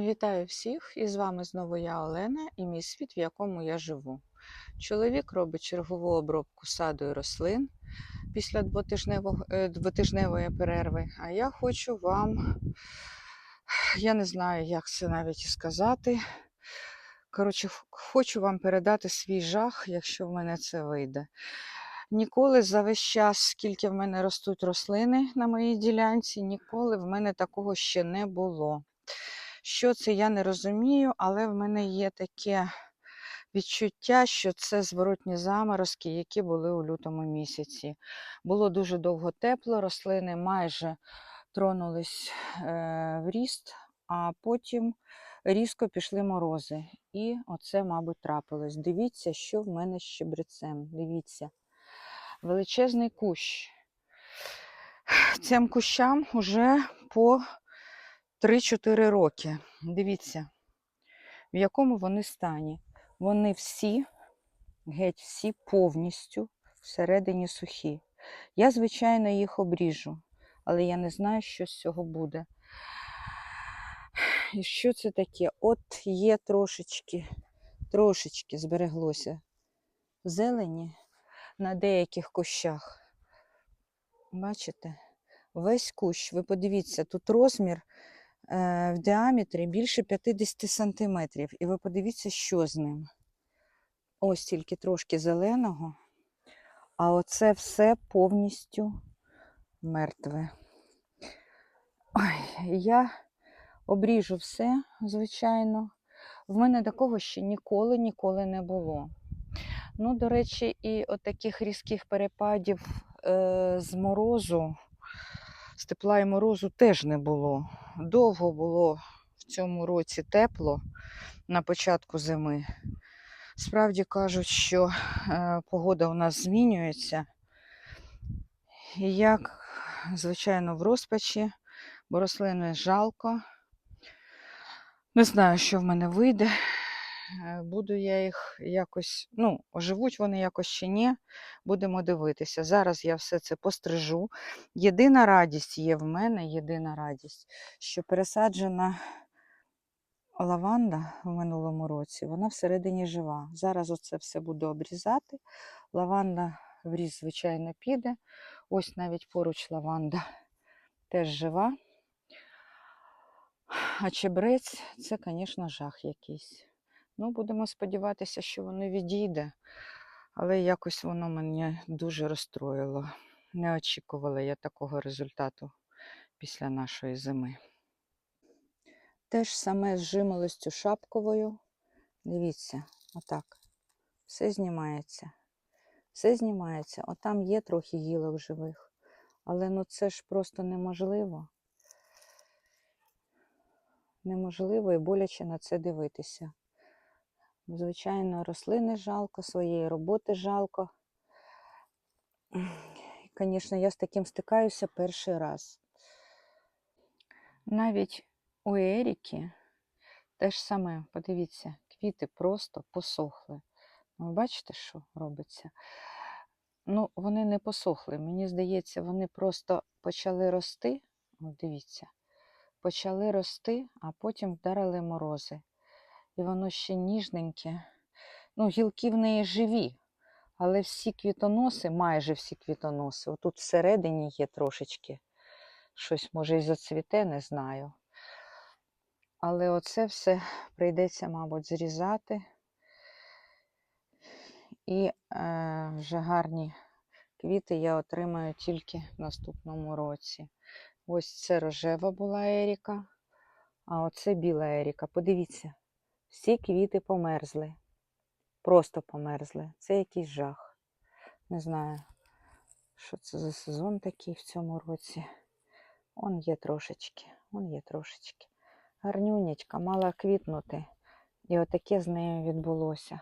Вітаю всіх! І з вами знову я Олена і мій світ, в якому я живу. Чоловік робить чергову обробку саду і рослин після е, двотижневої перерви. А я хочу вам, я не знаю, як це навіть сказати. Коротше, хочу вам передати свій жах, якщо в мене це вийде. Ніколи за весь час, скільки в мене ростуть рослини на моїй ділянці, ніколи в мене такого ще не було. Що це, я не розумію, але в мене є таке відчуття, що це зворотні заморозки, які були у лютому місяці. Було дуже довго тепло, рослини майже тронулись е, в ріст, а потім різко пішли морози. І оце, мабуть, трапилось. Дивіться, що в мене з щебрецем. Дивіться. Величезний кущ. Цим кущам вже по 3-4 роки. Дивіться, в якому вони стані. Вони всі, геть всі повністю всередині сухі. Я, звичайно, їх обріжу, але я не знаю, що з цього буде. І що це таке? От є трошечки, трошечки збереглося зелені на деяких кущах. Бачите? Весь кущ, ви подивіться, тут розмір в діаметрі більше 50 сантиметрів. І ви подивіться, що з ним. Ось тільки трошки зеленого, а оце все повністю мертве. Ой, я обріжу все, звичайно. В мене такого ще ніколи, ніколи не було. Ну, до речі, і от таких різких перепадів е, з морозу, з тепла і морозу теж не було. Довго було в цьому році тепло на початку зими. Справді кажуть, що е, погода у нас змінюється. І як, звичайно, в розпачі, бо рослини жалко. Не знаю, що в мене вийде. Е, Буду я їх якось, ну, оживуть вони якось чи ні, будемо дивитися. Зараз я все це пострижу. Єдина радість є в мене, єдина радість, що пересаджена лаванда в минулому році, вона всередині жива. Зараз оце все буду обрізати. Лаванда в різ, звичайно, піде. Ось навіть поруч лаванда теж жива. А чебрець це, звісно, жах якийсь. Ну, будемо сподіватися, що воно відійде, але якось воно мене дуже розстроїло. Не очікувала я такого результату після нашої зими. Те ж саме з жимолостю шапковою. Дивіться, отак. Все знімається. Все знімається. Отам є трохи гілок живих. Але ну це ж просто неможливо. Неможливо і боляче на це дивитися. Звичайно, рослини жалко, своєї роботи жалко. Звісно, я з таким стикаюся перший раз. Навіть у Еріки те ж саме, подивіться, квіти просто посохли. Ви бачите, що робиться? Ну, вони не посохли. Мені здається, вони просто почали рости. Дивіться, почали рости, а потім вдарили морози. І воно ще ніжненьке. Ну, гілки в неї живі, але всі квітоноси, майже всі квітоноси, отут всередині є трошечки. Щось може і зацвіте, не знаю. Але оце все прийдеться, мабуть, зрізати. І е, вже гарні квіти я отримаю тільки в наступному році. Ось це рожева була Еріка, а оце біла Еріка. Подивіться, всі квіти померзли. Просто померзли. Це якийсь жах. Не знаю, що це за сезон такий в цьому році. Он є трошечки, он є трошечки. Гарнюнечка, мала квітнути. І отаке з нею відбулося.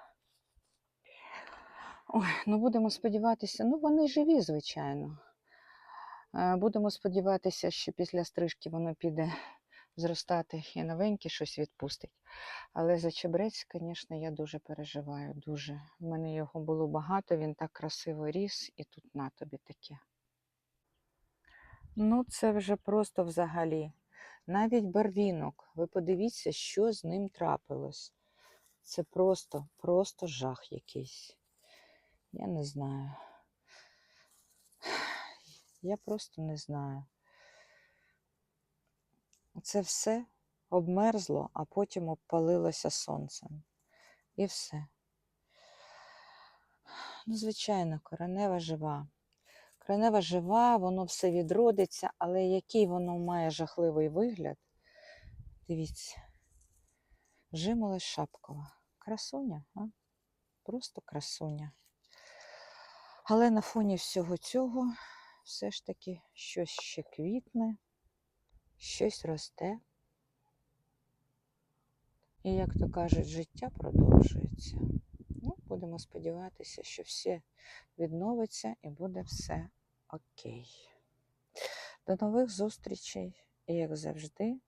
Ой, ну будемо сподіватися, ну вони живі, звичайно. Е, Будемо сподіватися, що після стрижки воно піде зростати і новеньке щось відпустить. Але за чебрець, звісно, я дуже переживаю. Дуже. У мене його було багато, він так красиво ріс, і тут на тобі таке. Ну, це вже просто взагалі. Навіть барвінок. Ви подивіться, що з ним трапилось. Це просто, просто жах якийсь. Я не знаю. Я просто не знаю. Це все обмерзло, а потім обпалилося сонцем. І все. Ну, звичайно, коренева жива. Коренева жива, воно все відродиться, але який воно має жахливий вигляд. Дивіться. Жимоле Шапкова. Красуня, а? Просто красуня. Але на фоні всього цього все ж таки щось ще квітне, щось росте. І, як то кажуть, життя продовжується. Ну, будемо сподіватися, що все відновиться і буде все окей. До нових зустрічей, і як завжди,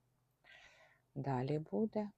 далі буде.